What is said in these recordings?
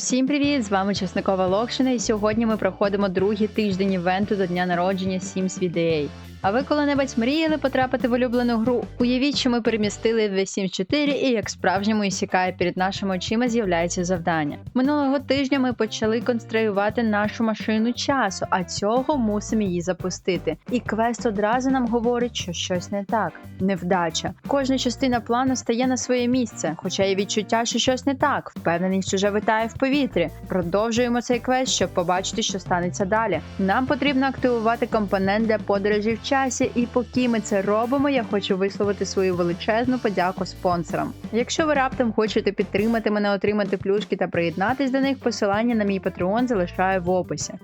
Всім привіт! З вами Чесникова Локшина, і сьогодні ми проходимо другий тиждень івенту до дня народження Sims VDA. А ви коли-небудь мріяли потрапити в улюблену гру? Уявіть, що ми перемістили в Sims 4 і як справжньому ісікає перед нашими очима з'являється завдання. Минулого тижня ми почали конструювати нашу машину часу, а цього мусимо її запустити. І квест одразу нам говорить, що щось не так. Невдача. Кожна частина плану стає на своє місце, хоча є відчуття, що щось не так. Впевненість уже витає в повітрі. Продовжуємо цей квест, щоб побачити, що станеться далі. Нам потрібно активувати компонент для подорожі в часі, і поки ми це робимо, я хочу висловити свою величезну подяку спонсорам. Якщо ви раптом хочете підтримати мене, отримати плюшки та приєднатись до них, посилання на мій патреон залишаю в описі.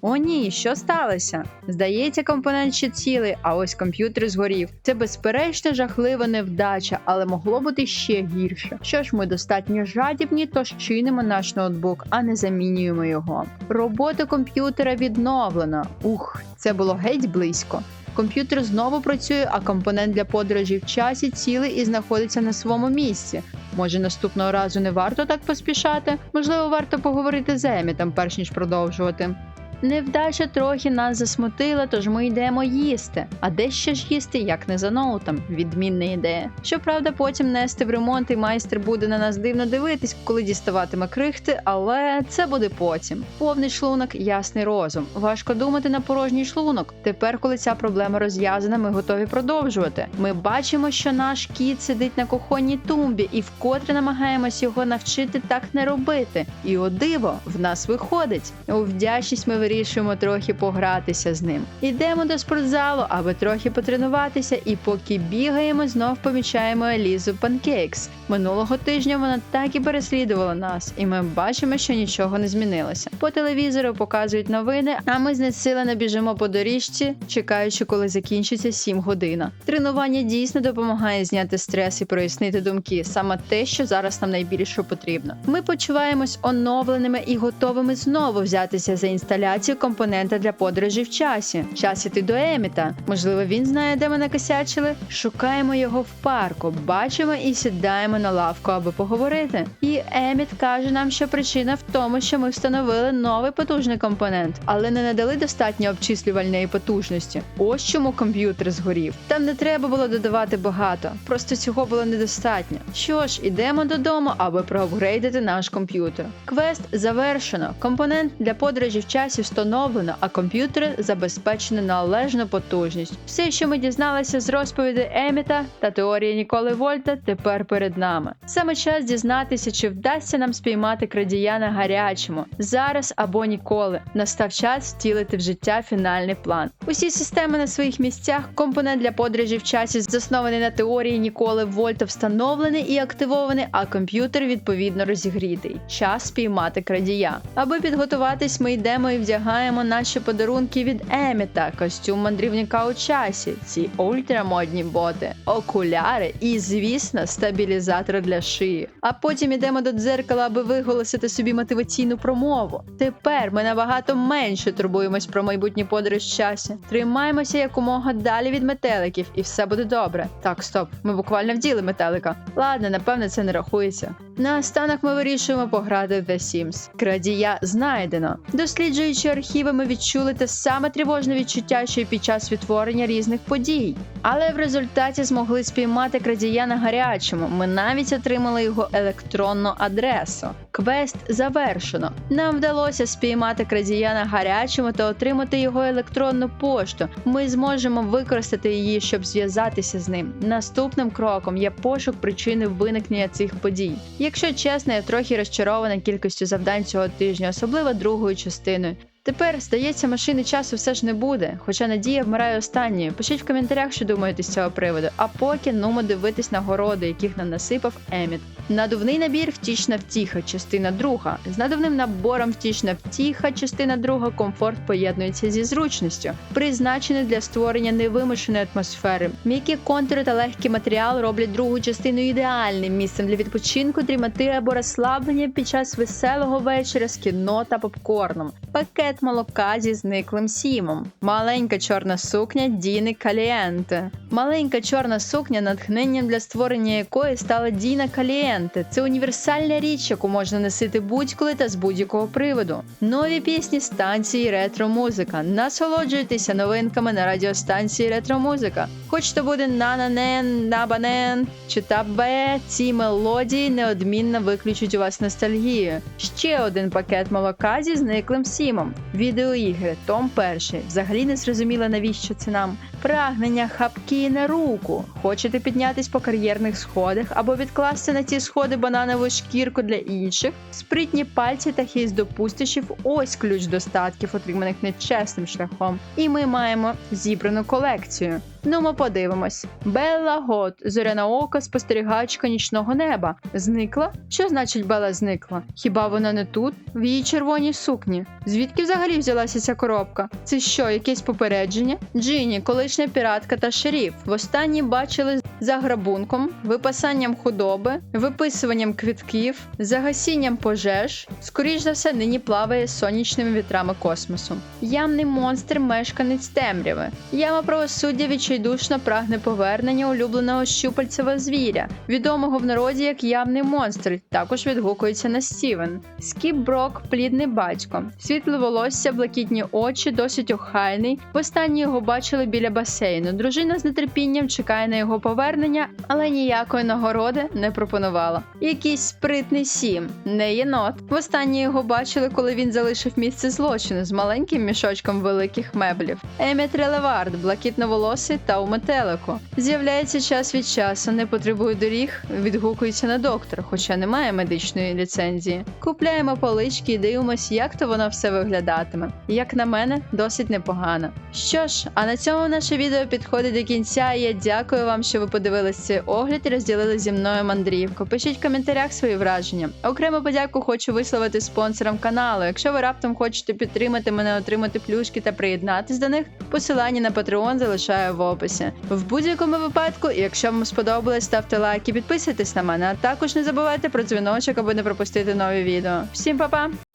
О ні, що сталося? Здається, компонент ще цілий, а ось комп'ютер згорів. Це безперечно жахлива невдача, але могло бути ще гірше. Що ж, ми достатньо жадібні, тож чинимо наш ноутбук, а не замінюємо його. Робота комп'ютера відновлена. Ух, це було геть близько. Комп'ютер знову працює, а компонент для подорожі в часі цілий і знаходиться на своєму місці. Може, наступного разу не варто так поспішати? Можливо, варто поговорити з Емітом, перш ніж продовжувати. Невдача трохи нас засмутила, тож ми йдемо їсти. А де ще ж їсти, як не за ноутом? Відмінна ідея. Щоправда, потім нести в ремонт і майстер буде на нас дивно дивитись, коли діставатиме крихти, але це буде потім. Повний шлунок, ясний розум. Важко думати на порожній шлунок. Тепер, коли ця проблема розв'язана, ми готові продовжувати. Ми бачимо, що наш кіт сидить на кухонній тумбі і вкотре намагаємось його навчити так не робити. І о диво, в нас виходить. У вдячність ми вирішуємо трохи погратися з ним. Йдемо до спортзалу, аби трохи потренуватися, і поки бігаємо, знов помічаємо Елізу Панкейкс. Минулого тижня вона так і переслідувала нас, і ми бачимо, що нічого не змінилося. По телевізору показують новини, а ми знесилено біжимо по доріжці, чекаючи, коли закінчиться 7 година. Тренування дійсно допомагає зняти стрес і прояснити думки, саме те, що зараз нам найбільше потрібно. Ми почуваємось оновленими і готовими знову взятися за інсталяцію компонента для подорожі в часі. Час іти до Еміта. Можливо, він знає, де ми накосячили. Шукаємо його в парку, бачимо і сідаємо на лавку, аби поговорити. І Еміт каже нам, що причина в тому, що ми встановили новий потужний компонент, але не надали достатньо обчислювальної потужності. Ось чому комп'ютер згорів. Там не треба було додавати багато, просто цього було недостатньо. Що ж, ідемо додому, аби проапгрейдити наш комп'ютер. Квест завершено. Компонент для подорожі в часі встановлено, а комп'ютер забезпечено належну потужність. Все, що ми дізналися з розповіді Еміта та теорії Ніколи Вольта, тепер перед нами. Саме час дізнатися, чи вдасться нам спіймати крадія на гарячому зараз або ніколи. Настав час втілити в життя фінальний план. Усі системи на своїх місцях. Компонент для подорожі в часі заснований на теорії Ніколи Вольта встановлений і активований, а комп'ютер відповідно розігрітий. Час спіймати крадія. Аби підготуватись, ми йдемо і вдягаємо наші подарунки від Еміта, костюм мандрівника у часі, ці ультрамодні боти, окуляри і, звісно, стабілізатор для шиї. А потім ідемо до дзеркала, аби виголосити собі мотиваційну промову. Тепер ми набагато менше турбуємось про майбутню подорож в часі. Тримаємося якомога далі від метеликів, і все буде добре. Так, стоп, ми буквально вділи метелика. Ладно, напевне, це не рахується. Наостанок ми вирішуємо пограти в The Sims. Крадія знайдено. Досліджуючи архіви, ми відчули те саме тривожне відчуття, що й під час відтворення різних подій. Але в результаті змогли спіймати крадія на гарячому. Ми навіть отримали його електронну адресу. Квест завершено. Нам вдалося спіймати крадія на гарячому та отримати його електронну пошту. Ми зможемо використати її, щоб зв'язатися з ним. Наступним кроком є пошук причини виникнення цих подій. Якщо чесно, я трохи розчарована кількістю завдань цього тижня, особливо другою частиною. Тепер, здається, машини часу все ж не буде, хоча надія вмирає останньою. Пишіть в коментарях, що думаєте з цього приводу. А поки нумо дивитись нагороди, яких нам насипав Еміт. Надувний набір втішна втіха, частина друга. З надувним набором втішна втіха, частина друга, комфорт поєднується зі зручністю, призначений для створення невимушеної атмосфери. М'які контури та легкий матеріал роблять другу частину ідеальним місцем для відпочинку, дрімоти або розслаблення під час веселого вечора з кіно та попкорном. Пакет молока зі зниклим сімом, маленька чорна сукня Діни Калієнте. Маленька чорна сукня натхненням для створення якої стала Діна Калієнте. Це універсальна річ, яку можна носити будь-коли та з будь-якого приводу. Нові пісні станції ретро-музика. Насолоджуйтеся новинками на радіостанції ретро-музика. Хоч то буде нананен, набанен чи табе, ці мелодії неодмінно виключать у вас ностальгію. Ще один пакет молока зі зниклим сімом. Відеоігри, Том перший. Взагалі не зрозуміло, навіщо це нам. Прагнення хапки на руку. Хочете піднятись по кар'єрних сходах або відкласти на ці сходи бананову шкірку для інших? Спритні пальці та хіст до пустощів – ось ключ до статків, отриманих нечесним шляхом. І ми маємо зібрану колекцію. Ну, ми подивимось. Белла Гот, зоряна ока, спостерігачка нічного неба. Зникла? Що значить Белла зникла? Хіба вона не тут? В її червоній сукні. Звідки взагалі взялася ця коробка? Це що, якесь попередження? Джині, колишня піратка та шеріф. Востаннє бачили за грабунком, випасанням худоби, виписуванням квітків, загасінням пожеж. Скоріш за все, нині плаває сонячними вітрами космосу. Ямний монстр, мешканець темряви. Яма правосуддя відчайдушно прагне повернення улюбленого щупальцевого звіря, відомого в народі як ямний монстр. Також відгукується на Стівен. Скіп Брок, плідний батько, світле волосся, блакитні очі, досить охайний. Востаннє його бачили біля басейну. Дружина з нетерпінням чекає на його повернення, але ніякої нагороди не пропонувала. Якийсь спритний сім, не єнот. Востаннє його бачили, коли він залишив місце злочину з маленьким мішочком великих меблів. Еміт Релевард, блакитноволосий та у метелику. З'являється час від часу, не потребує доріг, відгукується на доктора, хоча немає медичної ліцензії. Купляємо полички і дивимося, як то воно все виглядатиме. Як на мене, досить непогано. Що ж, а на цьому наше відео підходить до кінця. і Я дякую вам, що ви подивились цей огляд і розділили зі мною мандрівку. Пишіть в коментарях свої враження. Окрему подяку хочу висловити спонсорам каналу. Якщо ви раптом хочете підтримати мене, отримати плюшки та приєднатись до них, посилання на Patreon залишаю в описі. В будь-якому випадку, якщо вам сподобалось, ставте лайк і підписуйтесь на мене. А також не забувайте про дзвіночок, аби не пропустити нові відео. Всім па-па!